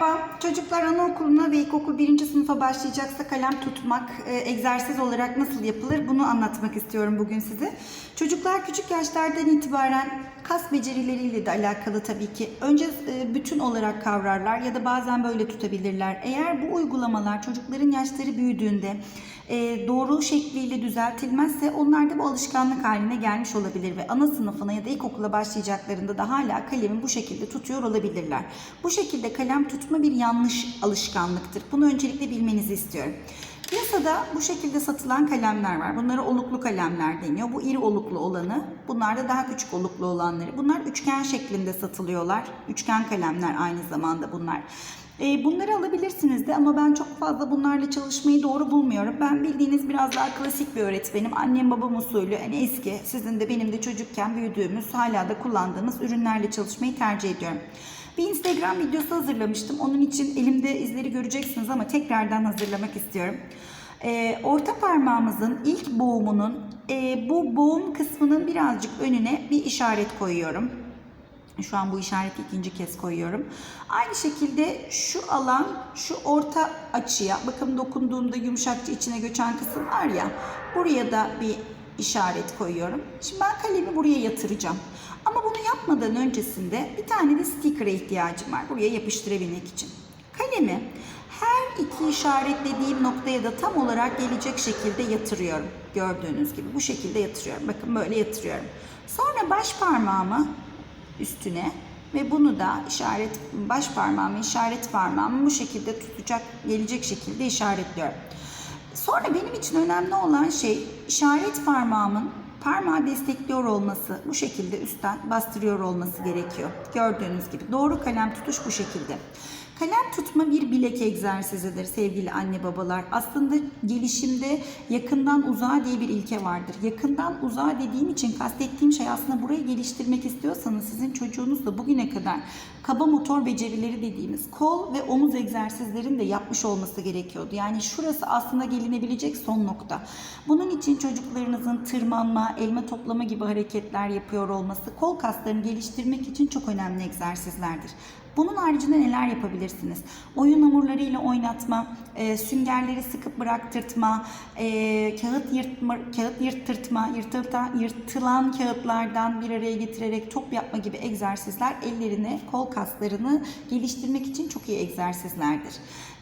Merhaba, çocuklar anaokuluna ve ilkokul birinci sınıfa başlayacaksa kalem tutmak e, egzersiz olarak nasıl yapılır bunu anlatmak istiyorum bugün size. Çocuklar küçük yaşlardan itibaren kas becerileriyle de alakalı tabii ki. Önce e, bütün olarak kavrarlar ya da bazen böyle tutabilirler. Eğer bu uygulamalar çocukların yaşları büyüdüğünde e, doğru şekliyle düzeltilmezse onlar da bu alışkanlık haline gelmiş olabilir ve ana sınıfına ya da ilkokula başlayacaklarında da hala kalemi bu şekilde tutuyor olabilirler. Bu şekilde kalem tutma bir yanlış alışkanlıktır. Bunu öncelikle bilmenizi istiyorum. Piyasada bu şekilde satılan kalemler var. Bunlara oluklu kalemler deniyor. Bu iri oluklu olanı. Bunlar da daha küçük oluklu olanları. Bunlar üçgen şeklinde satılıyorlar. Üçgen kalemler aynı zamanda bunlar. E, bunları alabilirsiniz de ama ben çok fazla bunlarla çalışmayı doğru bulmuyorum. Ben bildiğiniz biraz daha klasik bir öğretmenim. Annem babam usulü en eski sizin de benim de çocukken büyüdüğümüz hala da kullandığımız ürünlerle çalışmayı tercih ediyorum. Bir Instagram videosu hazırlamıştım. Onun için elimde izleri göreceksiniz ama tekrardan hazırlamak istiyorum. E, orta parmağımızın ilk boğumunun e, bu boğum kısmının birazcık önüne bir işaret koyuyorum. Şu an bu işareti ikinci kez koyuyorum. Aynı şekilde şu alan, şu orta açıya, bakın dokunduğumda yumuşakça içine göçen kısım var ya, buraya da bir işaret koyuyorum. Şimdi ben kalemi buraya yatıracağım. Ama bunu yapmadan öncesinde bir tane de sticker'a ihtiyacım var. Buraya yapıştırabilmek için. Kalemi her iki işaretlediğim noktaya da tam olarak gelecek şekilde yatırıyorum. Gördüğünüz gibi bu şekilde yatırıyorum. Bakın böyle yatırıyorum. Sonra baş parmağımı üstüne ve bunu da işaret baş parmağımı işaret parmağımı bu şekilde tutacak gelecek şekilde işaretliyorum. Sonra benim için önemli olan şey işaret parmağımın parmağı destekliyor olması, bu şekilde üstten bastırıyor olması gerekiyor. Gördüğünüz gibi doğru kalem tutuş bu şekilde. Kalem tutma bir bilek egzersizidir sevgili anne babalar. Aslında gelişimde yakından uzağa diye bir ilke vardır. Yakından uzağa dediğim için kastettiğim şey aslında burayı geliştirmek istiyorsanız sizin çocuğunuz da bugüne kadar kaba motor becerileri dediğimiz kol ve omuz egzersizlerini de yapmış olması gerekiyordu. Yani şurası aslında gelinebilecek son nokta. Bunun için çocuklarınızın tırmanma, elma toplama gibi hareketler yapıyor olması kol kaslarını geliştirmek için çok önemli egzersizlerdir. Bunun haricinde neler yapabilirsiniz? Oyun hamurlarıyla oynatma, e, süngerleri sıkıp bıraktırtma, e, kağıt yırtma, kağıt yırttırtma, yırtılta, yırtılan kağıtlardan bir araya getirerek top yapma gibi egzersizler ellerini, kol kaslarını geliştirmek için çok iyi egzersizlerdir.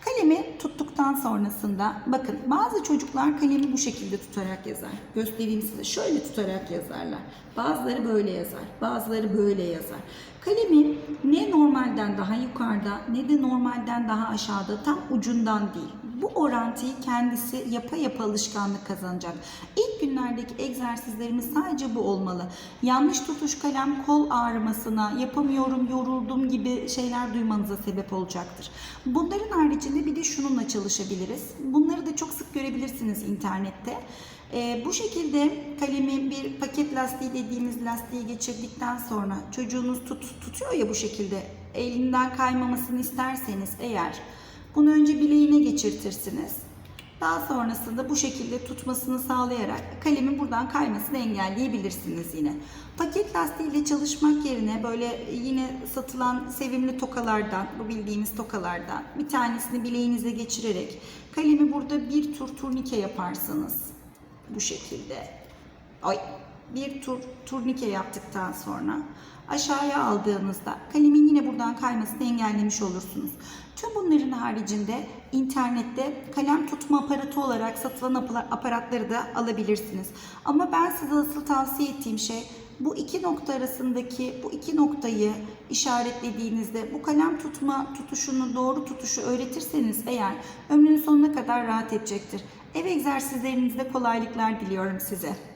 Kalemi tuttuktan sonrasında bakın bazı çocuklar kalemi bu şekilde tutarak yazar. Göstereyim size. Şöyle tutarak yazarlar. Bazıları böyle yazar. Bazıları böyle yazar. Kalemi ne normalden daha yukarıda ne de normalden daha aşağıda tam ucundan değil. Bu orantıyı kendisi yapa yapa alışkanlık kazanacak. İlk günlerdeki egzersizlerimiz sadece bu olmalı. Yanlış tutuş kalem kol ağrımasına, yapamıyorum, yoruldum gibi şeyler duymanıza sebep olacaktır. Bunların haricinde bir de şununla çalışabiliriz. Bunları da çok sık görebilirsiniz internette. Ee, bu şekilde kalemi bir paket lastiği dediğimiz lastiği geçirdikten sonra çocuğunuz tut, tutuyor ya bu şekilde elinden kaymamasını isterseniz eğer bunu önce bileğine geçirtirsiniz. Daha sonrasında bu şekilde tutmasını sağlayarak kalemin buradan kaymasını engelleyebilirsiniz yine. Paket lastiğiyle çalışmak yerine böyle yine satılan sevimli tokalardan, bu bildiğimiz tokalardan bir tanesini bileğinize geçirerek kalemi burada bir tur turnike yaparsanız bu şekilde. Ay bir tur turnike yaptıktan sonra aşağıya aldığınızda kalemin yine buradan kaymasını engellemiş olursunuz. Tüm bunların haricinde internette kalem tutma aparatı olarak satılan aparatları da alabilirsiniz. Ama ben size asıl tavsiye ettiğim şey bu iki nokta arasındaki bu iki noktayı işaretlediğinizde bu kalem tutma tutuşunu doğru tutuşu öğretirseniz eğer ömrünün sonuna kadar rahat edecektir. Ev egzersizlerinizde kolaylıklar diliyorum size.